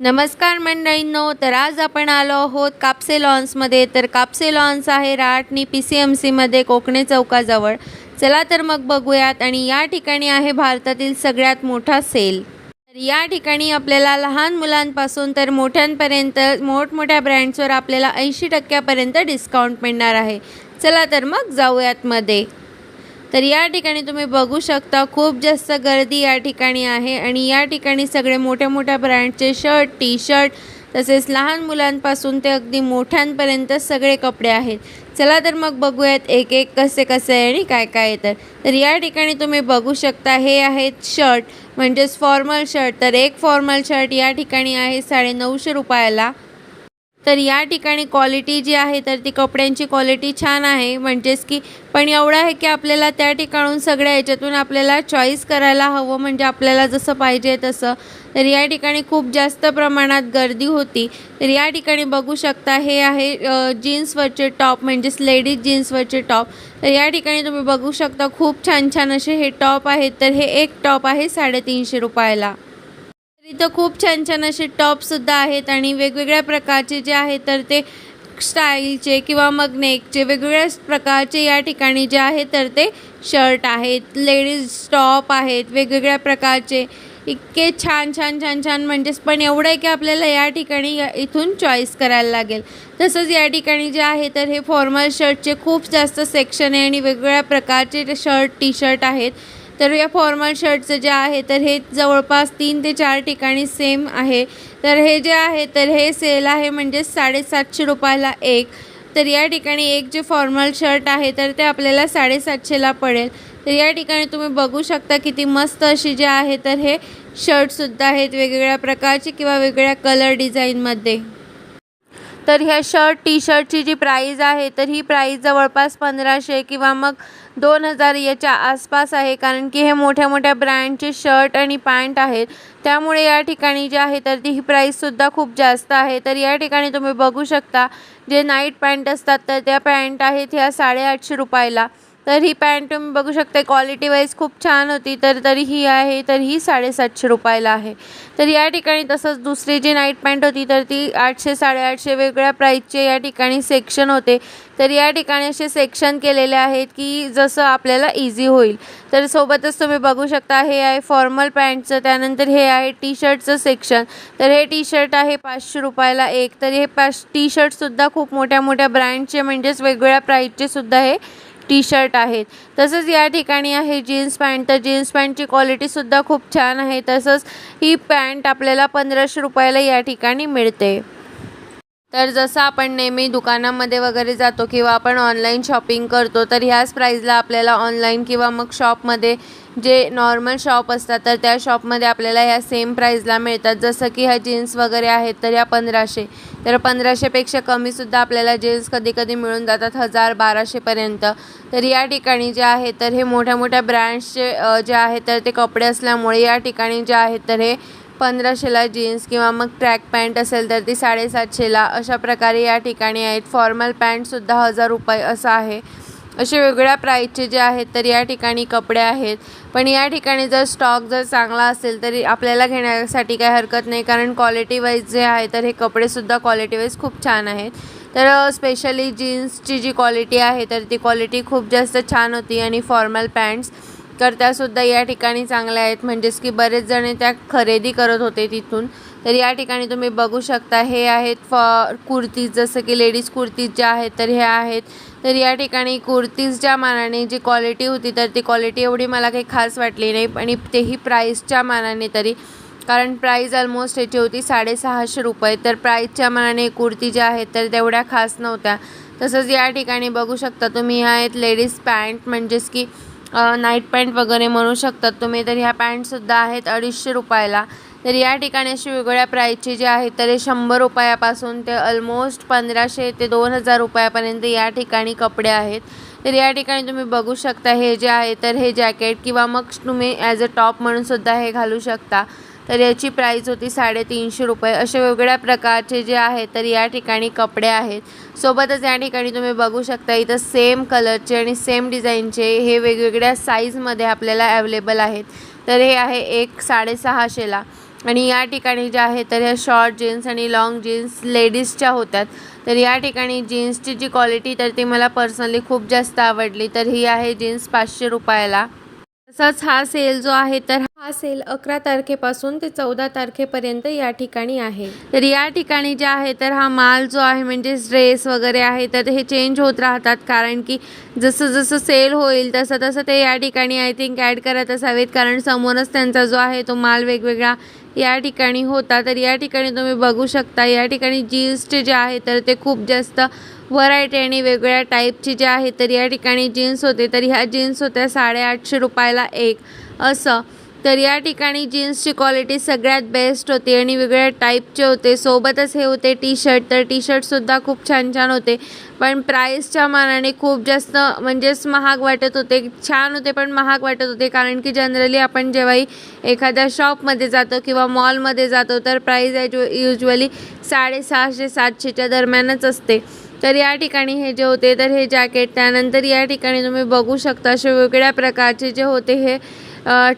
नमस्कार मंडळींनो तर आज आपण आलो आहोत कापसे लॉन्समध्ये. तर कापसे लॉन्स आहे राटनी पी सी एम सीमध्ये कोकणे चौकाजवळ. चला तर मग बघूयात आणि या ठिकाणी आहे भारतातील सगळ्यात मोठा सेल. तर या ठिकाणी आपल्याला लहान मुलांपासून तर मोठ्यांपर्यंत मोठमोठ्या ब्रँड्सवर आपल्याला ऐंशी टक्क्यापर्यंत डिस्काउंट मिळणार आहे. चला तर मग जाऊयात मध्ये. तर या ठिकाणी तुम्ही बघू शकता खूप जास्त गर्दी या ठिकाणी आहे आणि या ठिकाणी सगळे मोठ्या मोठ्या ब्रँडचे शर्ट टी शर्ट तसेच लहान मुलांपासून ते अगदी मोठ्यांपर्यंत सगळे कपडे आहेत. चला तर मग बघूयात एक एक कसे कसे आहे आणि काय काय येतं तर. या ठिकाणी तुम्ही बघू शकता हे आहेत शर्ट म्हणजेच फॉर्मल शर्ट. तर एक फॉर्मल शर्ट या ठिकाणी आहे साडे नऊशे रुपयाला. तर या ठिकाणी क्वालिटी जी आहे तर ती कपड्यांची क्वालिटी छान आहे. म्हणजेच की पण एवढं आहे की आपल्याला त्या ठिकाणून सगळ्या याच्यातून आपल्याला चॉईस करायला हवं म्हणजे आपल्याला जसं पाहिजे तसं. तर या ठिकाणी खूप जास्त प्रमाणात गर्दी होती. तर या ठिकाणी बघू शकता हे आहे जीन्सवरचे टॉप म्हणजेच लेडीज जीन्सवरचे टॉप तर या ठिकाणी तुम्ही बघू शकता खूप छान छान असे हे टॉप आहेत. तर हे एक टॉप आहे साडेतीनशे रुपयाला. इथं खूप छान छान असे टॉपसुद्धा आहेत आणि वेगवेगळ्या प्रकारचे जे आहेत तर ते स्टाईलचे किंवा मग नेकचे वेगवेगळ्या प्रकारचे या ठिकाणी जे आहे तर ते शर्ट आहेत लेडीज टॉप आहेत वेगवेगळ्या प्रकारचे. इतके छान छान छान छान म्हणजेच पण एवढं आहे की आपल्याला या ठिकाणी इथून चॉईस करायला लागेल. तसंच या ठिकाणी जे आहे तर हे फॉर्मल शर्टचे खूप जास्त सेक्शन आहे आणि वेगवेगळ्या प्रकारचे शर्ट टी शर्ट आहेत. तर या फॉर्मल शर्टचं जे आहे तर हे जवळपास तीन ते चार ठिकाणी सेम आहे. तर हे जे आहे तर हे सेल आहे म्हणजे साडेसातशे रुपयाला एक. तर या ठिकाणी एक जे फॉर्मल शर्ट आहे तर ते आपल्याला साडेसातशेला पडेल. तर या ठिकाणी तुम्ही बघू शकता किती मस्त अशी जे आहे तर हे शर्टसुद्धा आहेत वेगवेगळ्या प्रकारचे किंवा वेगवेगळ्या कलर डिझाईनमध्ये तर ह्या शर्ट टी शर्टची जी प्राईज आहे तर ही प्राईज जवळपास पंधराशे किंवा मग दोन हजार याच्या आसपास आहे. कारण की हे मोठ्या मोठ्या ब्रँडचे शर्ट आणि पॅन्ट आहेत. त्यामुळे या ठिकाणी जे आहे तर ती ही प्राईजसुद्धा खूप जास्त आहे. तर या ठिकाणी तुम्ही बघू शकता जे नाईट पॅन्ट असतात तर त्या पॅन्ट आहेत ह्या साडेआठशे रुपयाला. तर ही पॅन्ट तुम्ही बघू शकता क्वालिटी वाईज खूप छान होती. तर तरी ही आहे तर ही साडेसातशे रुपयाला आहे. तर या ठिकाणी तसंच दुसरी जी नाईट पॅन्ट होती तर ती आठशे साडेआठशे वेगळ्या प्राईजचे या ठिकाणी सेक्शन होते. तर या ठिकाणी असे सेक्शन केलेले आहेत की जसं आपल्याला इझी होईल. तर सोबतच तुम्ही बघू शकता हे आहे फॉर्मल पॅन्टचं त्यानंतर हे आहे टी शर्टचं सेक्शन तर हे टी शर्ट आहे पाचशे रुपयाला एक. तर हे पाच टी शर्टसुद्धा खूप मोठ्या मोठ्या ब्रँडचे म्हणजेच वेगवेगळ्या प्राईजचे सुद्धा हे टी शर्ट आहेत. तसंच या ठिकाणी आहे जीन्स पॅन्ट. तर जीन्स पॅन्टची क्वालिटीसुद्धा खूप छान आहे. तसंच ही पॅन्ट आपल्याला पंधराशे रुपयाला या ठिकाणी मिळते. तर जसं आपण नेहमी दुकानामध्ये वगैरे जातो किंवा आपण ऑनलाईन शॉपिंग करतो तर ह्याच प्राईजला आपल्याला ऑनलाईन किंवा मग शॉपमध्ये जे नॉर्मल शॉप असतात तर त्या शॉपमध्ये आपल्याला ह्या सेम प्राईजला मिळतात. जसं की ह्या जीन्स वगैरे आहेत तर ह्या पंधराशे. तर पंधराशेपेक्षा कमीसुद्धा आपल्याला जीन्स कधी कधी मिळून जातात हजार बाराशेपर्यंत तर या ठिकाणी जे आहे तर हे मोठ्या मोठ्या ब्रँड्सचे जे आहे तर ते कपडे असल्यामुळे या ठिकाणी जे आहेत तर हे पंधराशेला जीन्स किंवा मग ट्रॅक पॅन्ट असेल तर ती साडेसातशेला. अशा प्रकारे या ठिकाणी आहेत. फॉर्मल पॅन्टसुद्धा हजार रुपये असं आहे. असे वेगवेगळ्या प्राईजचे जे आहेत तर या ठिकाणी कपडे आहेत. पण या ठिकाणी जर स्टॉक जर चांगला असेल तरी आपल्याला घेण्यासाठी काही हरकत नाही. कारण क्वालिटी वाईज जे आहे तर हे कपडेसुद्धा क्वालिटी वाईज खूप छान आहेत. तर स्पेशली जीन्सची जी क्वालिटी आहे तर ती क्वालिटी खूप जास्त छान होती. आणि फॉर्मल पॅन्ट्स तर त्यासुद्धा या ठिकाणी चांगल्या आहेत. म्हणजेच की बरेच जण त्या खरेदी करत होते तिथून. तर या ठिकाणी तुम्ही बघू शकता हे आहेत फ कुर्तीज. जसं की लेडीज कुर्तीज ज्या आहेत तर हे आहेत. तर या ठिकाणी कुर्तीजच्या मानाने जी क्वालिटी होती तर ती क्वालिटी एवढी मला काही खास वाटली नाही आणि तेही प्राईसच्या मानाने तरी. कारण प्राईज ऑलमोस्ट याची होती साडेसहाशे रुपये. तर प्राईजच्या मानाने कुर्ती ज्या आहेत तर तेवढ्या खास नव्हत्या. तसंच या ठिकाणी बघू शकता तुम्ही ह्या आहेत लेडीज पॅन्ट. म्हणजेच की नाईट पॅन्ट वगैरे म्हणू शकतात. तुम्ही तर ह्या पॅन्टसुद्धा आहेत अडीचशे रुपयाला. तर या ठिकाणी अशी वेगवेगळ्या प्राईजचे जे आहेत तर हे शंभर रुपयापासून ते ऑलमोस्ट पंधराशे ते दोन हजार रुपयापर्यंत या ठिकाणी कपडे आहेत. तर या ठिकाणी तुम्ही बघू शकता हे जे आहे तर हे जॅकेट किंवा मग तुम्ही ॲज अ टॉप म्हणूनसुद्धा हे घालू शकता. तर याची प्राईस होती साडेतीनशे रुपये. असे वेगवेगळ्या प्रकारचे जे आहेत तर या ठिकाणी कपडे आहेत. सोबतच या ठिकाणी तुम्ही बघू शकता इथं सेम कलरचे आणि सेम डिझाईनचे हे वेगवेगळ्या साईजमध्ये आपल्याला अवेलेबल आहेत. तर हे आहे एक साडेसहाशेला आणि या ठिकाणी जे आहे तर ह्या शॉर्ट जीन्स आणि लाँग जीन्स लेडीजच्या होत्यात. तर या ठिकाणी जीन्सची जी क्वालिटी तर ती मला पर्सनली खूप जास्त आवडली. तर ही आहे जीन्स पाचशे रुपयाला. तसंच हा सेल जो आहे तर हा सेल अकरा तारखेपासून ते चौदा तारखेपर्यंत या ठिकाणी आहे. तर या ठिकाणी जे आहे तर हा माल जो आहे म्हणजेच ड्रेस वगैरे आहे तर हे चेंज होत राहतात. कारण की जसं जसं सेल होईल तसं तसं ते या ठिकाणी आय थिंक ॲड करत असावेत. कारण समोरच त्यांचा जो आहे तो माल वेगवेगळा या ठिकाणी होता. तर या ठिकाणी तुम्ही बघू शकता या ठिकाणी जीन्सचे जे आहे तर ते खूप जास्त व्हरायटी आणि वेगवेगळ्या टाईपची जे आहे तर या ठिकाणी जीन्स होते. तर ह्या जीन्स होत्या साडेआठशे रुपयाला एक. असं. तर या ठिकाणी जीन्सची क्वालिटी सगळ्यात बेस्ट होती आणि वेगवेगळ्या टाईपचे होते. सोबतच हे होते टी शर्ट तर टी शर्टसुद्धा खूप छान छान होते. पण प्राईसच्या मानाने खूप जास्त म्हणजेच महाग वाटत होते. छान होते पण महाग वाटत होते. कारण की जनरली आपण जेव्हाही एखाद्या शॉपमध्ये जातो किंवा मॉलमध्ये जातो तर प्राईस युजली साडेसहाशे सातशेच्या दरम्यानच असते. तर या ठिकाणी हे जे होते तर हे जॅकेट त्यानंतर या ठिकाणी तुम्ही बघू शकता असे वेगळ्या प्रकारचे जे होते हे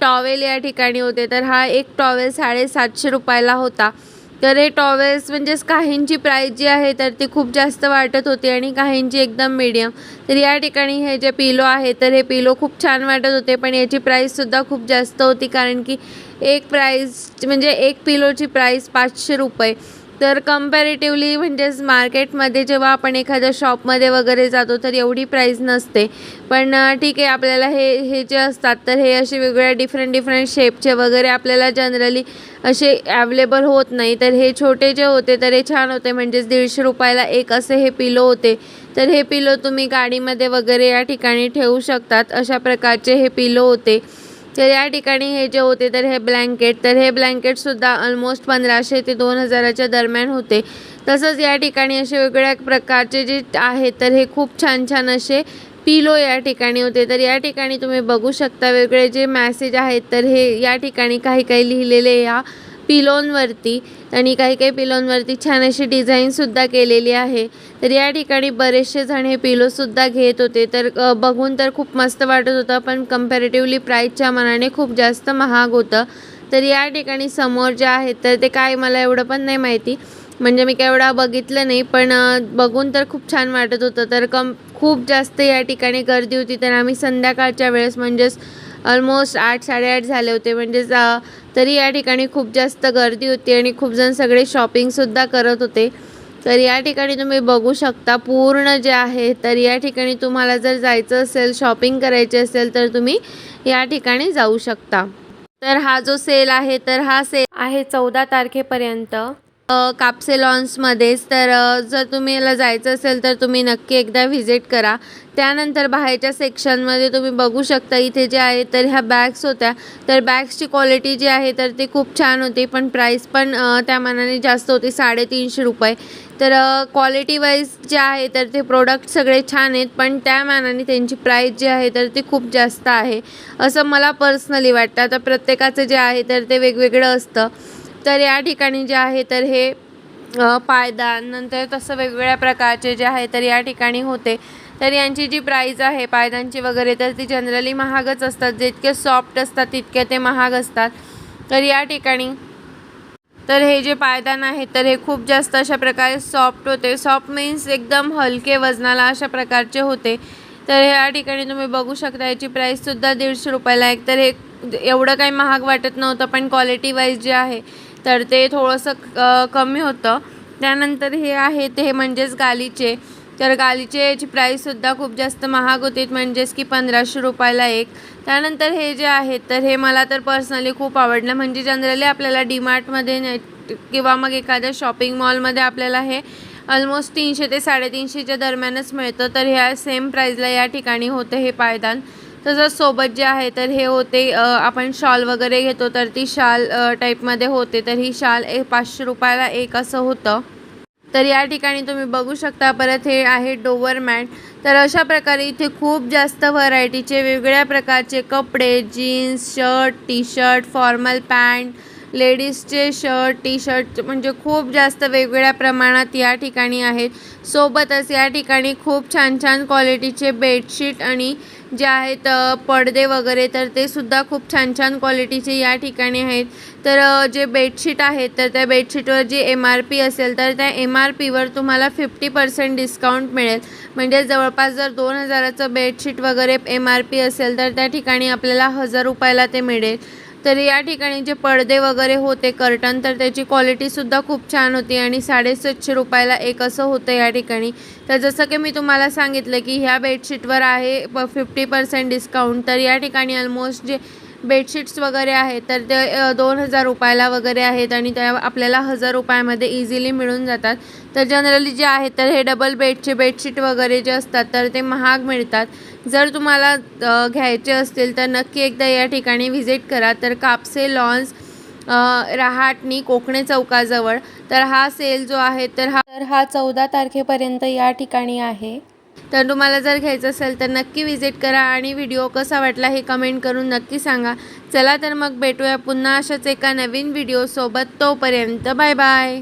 टॉवेल या ठिकाणी होते. तर हा एक टॉवेल साडेसातशे रुपयाला होता. तर हे टॉवेल्स म्हणजेच काहींची प्राईस जी आहे तर ती खूप जास्त वाटत होती आणि काहींची एकदम मीडियम तर या ठिकाणी हे जे पिलो आहे तर हे पिलो खूप छान वाटत होते पण याची प्राईससुद्धा खूप जास्त होती कारण की एक प्राईस म्हणजे एक पिलोची प्राईस पाचशे रुपये. तर कम्पॅरेटिव्हली म्हणजेच मार्केटमध्ये जेव्हा आपण एखाद्या शॉपमध्ये वगैरे जातो तर एवढी प्राईस नसते. पण ठीक आहे आपल्याला हे हे जे असतात तर हे असे वेगवेगळ्या डिफरंट डिफरंट शेपचे वगैरे आपल्याला जनरली असे ॲवेलेबल होत नाही. तर हे छोटे जे होते तर हे छान होते. म्हणजेच दीडशे रुपयाला एक असे हे पिलो होते. तर हे पिलो तुम्ही गाडीमध्ये वगैरे या ठिकाणी ठेवू शकतात. अशा प्रकारचे हे पिलो होते. तर या ठिकाणी हे जे होते तर हे ब्लँकेट तर हे ब्लँकेटसुद्धा ऑलमोस्ट पंधराशे ते दोन हजाराच्या दरम्यान होते. तसंच या ठिकाणी असे वेगवेगळ्या प्रकारचे जे आहेत तर हे खूप छान छान असे पिलो या ठिकाणी होते. तर या ठिकाणी तुम्ही बघू शकता वेगळे जे मॅसेज आहेत तर हे या ठिकाणी काही काही लिहिलेले या पिलोंवरती आणि काही काही पिलोनवरती छान अशी डिझाईनसुद्धा केलेली आहे. तर या ठिकाणी बरेचसे जण हे पिलोसुद्धा घेत होते. तर बघून तर खूप मस्त वाटत होतं पण कम्पॅरेटिव्हली प्राईजच्या मनाने खूप जास्त महाग होतं. तर या ठिकाणी समोर जे आहेत तर ते काय मला एवढं पण नाही माहिती. म्हणजे मी काय एवढा बघितलं नाही पण बघून तर खूप छान वाटत होतं. तर कम खूप जास्त या ठिकाणी गर्दी होती. तर आम्ही संध्याकाळच्या वेळेस म्हणजेच ऑलमोस्ट आठ साडेआठ झाले होते. म्हणजेच तरी या ठिकाणी खूप जास्त गर्दी होती आणि खूप जण सगळे शॉपिंगसुद्धा करत होते. तर या ठिकाणी तुम्ही बघू शकता पूर्ण जे आहे तर या ठिकाणी तुम्हाला जर जायचं असेल शॉपिंग करायची असेल तर तुम्ही या ठिकाणी जाऊ शकता. तर हा जो सेल आहे तर हा सेल आहे चौदा तारखेपर्यंत. कापसे लॉन्समध्येच तर जर तुम्ही याला जायचं असेल तर तुम्ही नक्की एकदा व्हिजिट करा. त्यानंतर बाहेरच्या सेक्शनमध्ये तुम्ही बघू शकता इथे जे आहे तर ह्या बॅग्स होत्या. तर बॅग्सची क्वालिटी जी आहे तर ती खूप छान होती पण प्राईस पण त्या मानाने जास्त होती साडेतीनशे रुपये. तर क्वालिटी वाईज जे आहे तर ते प्रोडक्ट सगळे छान आहेत पण त्या मानाने त्यांची प्राईस जी आहे तर ती खूप जास्त आहे. असं मला पर्सनली वाटतं. आता प्रत्येकाचं जे आहे तर ते वेगवेगळं असतं. तर या ठिकाणी जे आहे तर हे पायदान नंतर तसं वेगवेगळ्या प्रकारचे जे आहे तर या ठिकाणी होते. तर यांची जी प्राईज आहे पायदानची वगैरे तर ती जनरली महागच असतात. जितके सॉफ्ट असतात तितके ते महाग असतात. तर या ठिकाणी तर हे जे पायदान आहे तर हे खूप जास्त अशा प्रकारे सॉफ्ट होते. सॉफ्ट मीन्स एकदम हलके वजनाला अशा प्रकारचे होते. तर या ठिकाणी तुम्ही बघू शकता याची प्राईससुद्धा दीडशे रुपयाला एक तर हे एवढं काही महाग वाटत नव्हतं पण क्वालिटी वाईज जे आहे तर ते थोडंसं कमी होतं. त्यानंतर हे आहे ते म्हणजेच गालीचे. तर गालीचे याची प्राईससुद्धा खूप जास्त महाग होती. म्हणजेच की पंधराशे रुपयाला एक. त्यानंतर हे जे आहेत तर हे मला तर पर्सनली खूप आवडलं. म्हणजे जनरली आपल्याला डीमार्टमध्ये किंवा मग एखाद्या शॉपिंग मॉलमध्ये आपल्याला हे ऑलमोस्ट तीनशे ते साडेतीनशेच्या दरम्यानच मिळतं. तर ह्या सेम प्राईजला या ठिकाणी होतं हे पायदान. तसंच सोबत जे आहे तर हे होते आपण शॉल वगैरे घेतो तर ती शाल टाईपमध्ये होते तर ही शाल एक पाचशे रुपयाला एक असं होतं. तर या ठिकाणी तुम्ही बघू शकता परत हे आहे डोवर मॅट तर अशा प्रकारे इथे खूप जास्त व्हरायटीचे वेगवेगळ्या प्रकारचे कपडे jeans shirt T shirt formal pant लेडीजचे shirt T shirt म्हणजे खूप जास्त वेगवेगळ्या प्रमाणात या ठिकाणी आहेत. सोबतच या ठिकाणी खूप छान छान क्वालिटीचे बेडशीट आणि जे आहेत पडदे वगैरे तर ते सुद्धा खूप छान छान क्वालिटीचे या ठिकाणी आहेत. तर जे बेडशीट आहेत तर त्या बेडशीटवर जी एम आर पी असेल तर त्या एम आर पीवर तुम्हाला फिफ्टी पर्सेंट डिस्काउंट मिळेल. म्हणजे जवळपास जर दोन हजाराचं बेडशीट वगैरे एम आर पी असेल तर त्या ठिकाणी आपल्याला हजार रुपयाला ते मिळेल. तर या ठिकाणी जे पडदे वगैरे होते कर्टन तर त्याची क्वालिटीसुद्धा खूप छान होती आणि साडेसातशे रुपयाला एक असं होतं या ठिकाणी. तर जसं की मी तुम्हाला सांगितलं की ह्या बेडशीटवर आहे प फिफ्टी पर्सेंट डिस्काउंट तर या ठिकाणी ऑलमोस्ट जे बेडशीट्स वगैरे आहेत तर ते दोन हजार रुपयाला वगैरे आहेत आणि त्या आपल्याला हजार रुपयामध्ये इझिली मिळून जातात. तर जनरली जे आहेत तर हे डबल बेडचे बेडशीट वगैरे जे असतात तर ते महाग मिळतात. जर तुम्हाला घ्यायचे असतील तर नक्की एकदा या ठिकाणी व्हिजिट करा. तर कापसे लॉन्स रहाटणी कोकणे चौकाजवळ. तर हा सेल जो आहे तर हा तर हा चौदा तारखेपर्यंत या ठिकाणी आहे. तर तुम्हाला जर घ्यायचं असेल तर नक्की व्हिजिट करा आणि व्हिडिओ कसा वाटला हे कमेंट करून नक्की सांगा. चला तर मग भेटूया पुन्हा अशाच एका नवीन व्हिडिओसोबत तोपर्यंत बाय बाय.